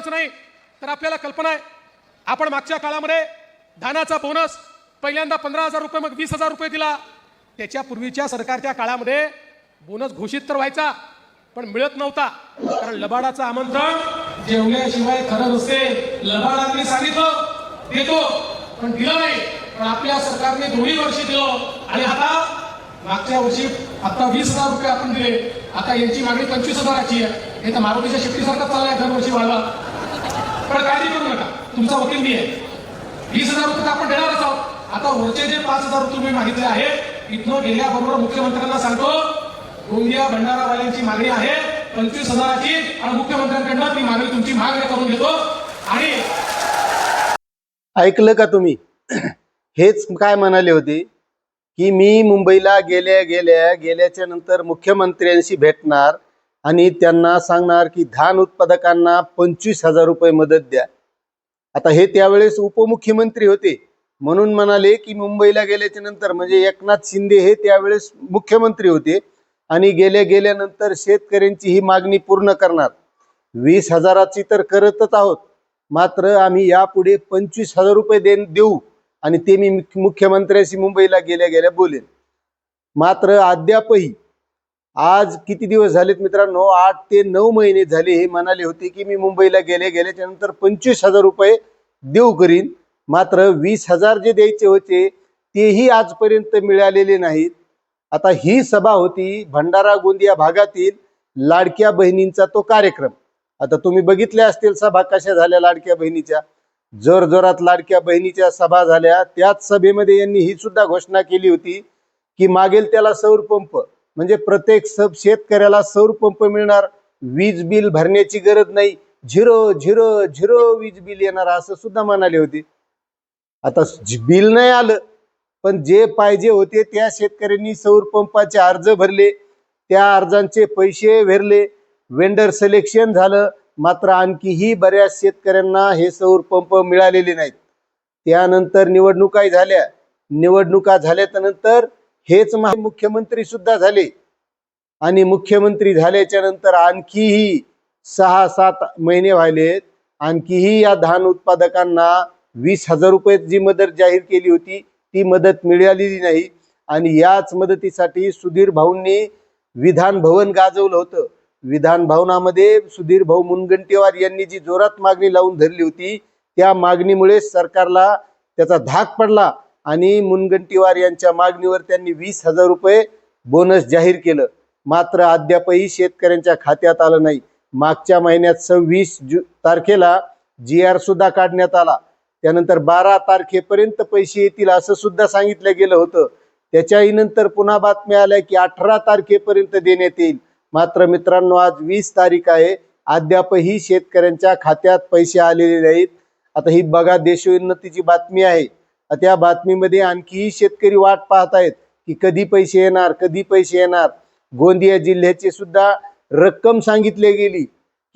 एवढंच नाही तर आपल्याला कल्पना आहे. आपण मागच्या काळामध्ये धानाचा बोनस पहिल्यांदा पंधरा हजार रुपये मग वीस हजार रुपये दिला. त्याच्या पूर्वीच्या सरकारच्या काळामध्ये बोनस घोषित तर व्हायचा पण मिळत नव्हता. कारण लबाडाचं आमंत्रण जेवल्याशिवाय खरं नसते. लबाडांनी सांगितलं देतो पण दिलं नाही. पण आपल्या सरकारने दोन्ही वर्षी दिलं. आणि आता मागच्या वर्षी आता वीस हजार रुपये आपण दिले. आता यांची मागणी पंचवीस हजाराची आहे. हे तर मारुतीच्या शिफ्टीसारखं चाललंय दरवर्षी वाढवा पण काळजी करू नका. तुमचा वकील मी आहे. वीस हजार रुपये आपण देणारच आहोत. आता वरचे जे पाच हजार रुपये तुम्ही मागितले आहेत इथनं गेल्याबरोबर मुख्यमंत्र्यांना सांगतो गोंदिया भंडारावाल्यांची मागणी आहे. पंचवीस हजाराची आणि मुख्यमंत्र्यांकडनं मी मागणी तुमची मागणी करून घेतो. आणि ऐकलं का तुम्ही? हेच काय म्हणाले होते? की मी मुंबईला गेल्या गेल्या गेल्याच्यानंतर मुख्यमंत्र्यांशी भेटणार आणि त्यांना सांगणार की धान उत्पादकांना पंचवीस हजार रुपये मदत द्या. आता हे त्यावेळेस उपमुख्यमंत्री होते. म्हणून म्हणाले की मुंबईला गेल्याच्यानंतर म्हणजे एकनाथ शिंदे हे त्यावेळेस मुख्यमंत्री होते. आणि गेल्या गेल्यानंतर शेतकऱ्यांची ही मागणी पूर्ण करणार. वीस हजाराची तर करतच आहोत. मात्र आम्ही यापुढे पंचवीस हजार रुपये दे देऊ. आणि ते मी मुख्यमंत्र्यांशी मुख्यमंत्र्याशी मुंबईला गेल्या गेल्या बोलेन. मात्र अद्यापही आज किती दिवस झालेत मित्रांनो? आठ ते नऊ महिने झाले हे म्हणाले होते की मी मुंबईला गेले गेल्याच्यानंतर पंचवीस हजार रुपये देऊ करीन. मात्र वीस हजार जे द्यायचे होते तेही आजपर्यंत मिळालेले नाहीत. आता ही सभा होती भंडारा गोंदिया भागातील लाडक्या बहिणींचा तो कार्यक्रम. आता तुम्ही बघितल्या असतील सभा कशा झाल्या लाडक्या बहिणीच्या. जोर जोरात लाडक्या बहिणीच्या सभा झाल्या. त्याच सभेमध्ये यांनी ही सुद्धा घोषणा केली होती की मागेल त्याला सौर पंप. म्हणजे प्रत्येक सब शेतकऱ्याला सौर पंप मिळणार वीज बिल भरण्याची गरज नाही. झिरो झिरो झिरो वीज बिल येणार असं सुद्धा म्हणाले होते. आता बिल नाही आलं पण जे पाहिजे होते त्या शेतकऱ्यांनी सौर पंपाचे अर्ज भरले. त्या अर्जांचे पैसे भरले. वेंडर सिलेक्शन झालं. मात्र आणखीही बऱ्याच शेतकऱ्यांना हे सौर पंप मिळालेले नाहीत. त्यानंतर निवडणुकाही झाल्या. निवडणुका झाल्यानंतर नंतर हेच मुख्यमंत्री सुद्धा झाले. आणि मुख्यमंत्री झाल्याच्यानंतर आणखीही सहा सात महिने व्हायलेत आणखीही या धान उत्पादकांना वीस हजार रुपये जी मदत जाहीर केली होती ती मदत मिळालेली नाही. आणि याच मदतीसाठी सुधीर भाऊंनी विधान भवन गाजवलं होतं. विधान भवनामध्ये सुधीर भाऊ मुनगंटीवार यांनी जी जोरात मागणी लावून धरली होती त्या मागणीमुळे सरकारला त्याचा धाक पडला. आणि मुनगंटीवार यांच्या मागणीवर त्यांनी वीस हजार रुपये बोनस जाहीर केलं. मात्र अद्यापही शेतकऱ्यांच्या खात्यात आलं नाही. मागच्या महिन्यात सव्वीस जु तारखेला जी आर सुद्धा काढण्यात आला. त्यानंतर बारा तारखेपर्यंत पैसे येतील असं सुद्धा सांगितलं गेलं होतं. त्याच्याही नंतर पुन्हा बातम्या आल्या की अठरा तारखेपर्यंत देण्यात येईल. मात्र मित्रांनो आज वीस तारीख आहे. अद्यापही शेतकऱ्यांच्या खात्यात पैसे आलेले नाहीत. आता ही बघा देशोन्नतीची बातमी आहे. त्या बातमीमध्ये आणखीही शेतकरी वाट पाहत आहेत की कधी पैसे येणार कधी पैसे येणार. गोंदिया जिल्ह्याची सुद्धा रक्कम सांगितली गेली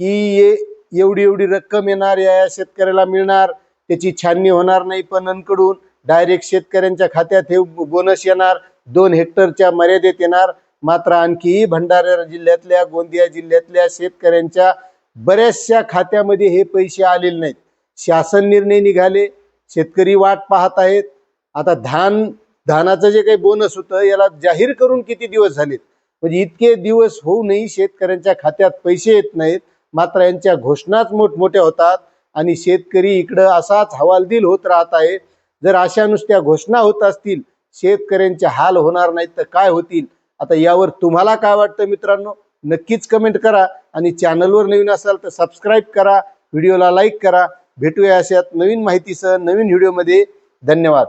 की ये- एवढी एवढी रक्कम येणार या या शेतकऱ्याला मिळणार त्याची छाननी होणार नाही पणनकडून. डायरेक्ट शेतकऱ्यांच्या खात्यात हे बोनस येणार दोन हेक्टरच्या मर्यादेत येणार. मात्र आणखीही भंडारा जिल्ह्यातल्या गोंदिया जिल्ह्यातल्या शेतकऱ्यांच्या बऱ्याचशा खात्यामध्ये हे पैसे आलेले नाहीत. शासन निर्णय निघाले शेतकरी वाट पाहत आहेत. आता धान धानाचं जे काही बोनस होतं याला जाहीर करून किती दिवस झालेत? म्हणजे इतके दिवस होऊनही शेतकऱ्यांच्या खात्यात पैसे येत नाहीत. मात्र यांच्या घोषणाच मोठमोठ्या होतात आणि शेतकरी इकडं असाच हवालदिल होत राहत आहे. जर अशा नुसत्या घोषणा होत असतील शेतकऱ्यांचे हाल होणार नाहीत तर काय होतील? आता यावर तुम्हाला काय वाटतं मित्रांनो? नक्कीच कमेंट करा आणि चॅनलवर नवीन असाल तर सबस्क्राईब करा व्हिडिओला लाईक करा. भेटूया अशात नवीन माहितीसह नवीन व्हिडिओमध्ये. धन्यवाद.